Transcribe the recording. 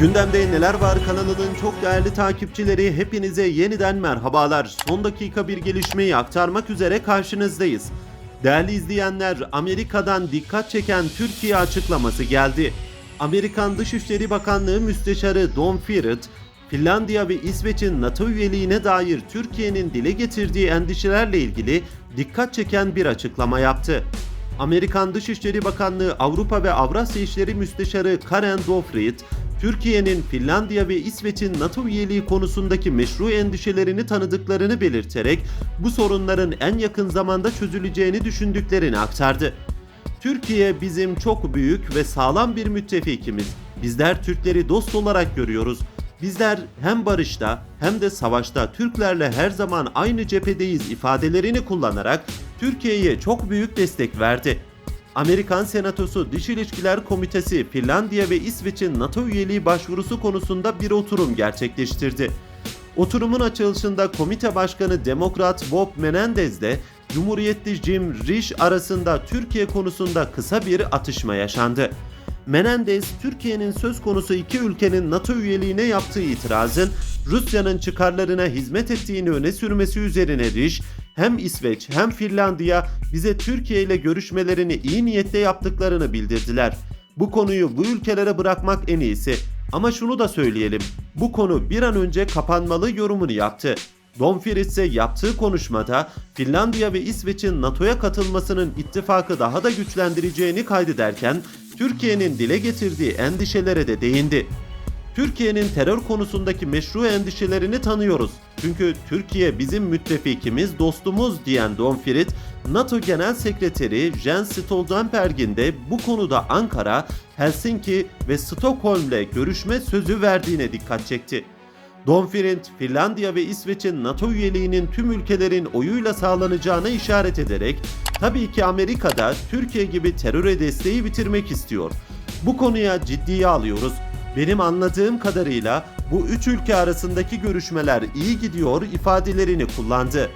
Gündemde neler var kanalının çok değerli takipçileri hepinize yeniden merhabalar. Son dakika bir gelişmeyi aktarmak üzere karşınızdayız. Değerli izleyenler Amerika'dan dikkat çeken Türkiye açıklaması geldi. Amerikan Dışişleri Bakanlığı Müsteşarı Don Firret, Finlandiya ve İsveç'in NATO üyeliğine dair Türkiye'nin dile getirdiği endişelerle ilgili dikkat çeken bir açıklama yaptı. Amerikan Dışişleri Bakanlığı Avrupa ve Avrasya İşleri Müsteşarı Karen Dofrid, Türkiye'nin Finlandiya ve İsveç'in NATO üyeliği konusundaki meşru endişelerini tanıdıklarını belirterek bu sorunların en yakın zamanda çözüleceğini düşündüklerini aktardı. Türkiye bizim çok büyük ve sağlam bir müttefikimiz. Bizler Türkleri dost olarak görüyoruz. Bizler hem barışta hem de savaşta Türklerle her zaman aynı cephedeyiz ifadelerini kullanarak Türkiye'ye çok büyük destek verdi. Amerikan Senatosu Dış İlişkiler Komitesi Finlandiya ve İsveç'in NATO üyeliği başvurusu konusunda bir oturum gerçekleştirdi. Oturumun açılışında komite başkanı Demokrat Bob Menendez ile Cumhuriyetli Jim Risch arasında Türkiye konusunda kısa bir atışma yaşandı. Menendez, Türkiye'nin söz konusu iki ülkenin NATO üyeliğine yaptığı itirazın Rusya'nın çıkarlarına hizmet ettiğini öne sürmesi üzerine Risch, hem İsveç hem Finlandiya bize Türkiye ile görüşmelerini iyi niyetle yaptıklarını bildirdiler. Bu konuyu bu ülkelere bırakmak en iyisi. Ama şunu da söyleyelim. Bu konu bir an önce kapanmalı yorumunu yaptı. Don Fritz ise yaptığı konuşmada Finlandiya ve İsveç'in NATO'ya katılmasının ittifakı daha da güçlendireceğini kaydederken Türkiye'nin dile getirdiği endişelere de değindi. Türkiye'nin terör konusundaki meşru endişelerini tanıyoruz. Çünkü Türkiye bizim müttefikimiz, dostumuz diyen Don Fritz, NATO Genel Sekreteri Jens Stoltenberg'in de bu konuda Ankara, Helsinki ve Stockholm'le görüşme sözü verdiğine dikkat çekti. Don Fritz, Finlandiya ve İsveç'in NATO üyeliğinin tüm ülkelerin oyuyla sağlanacağına işaret ederek, tabii ki Amerika'da Türkiye gibi teröre desteği bitirmek istiyor. Bu konuya ciddiye alıyoruz. Benim anladığım kadarıyla bu üç ülke arasındaki görüşmeler iyi gidiyor ifadelerini kullandı.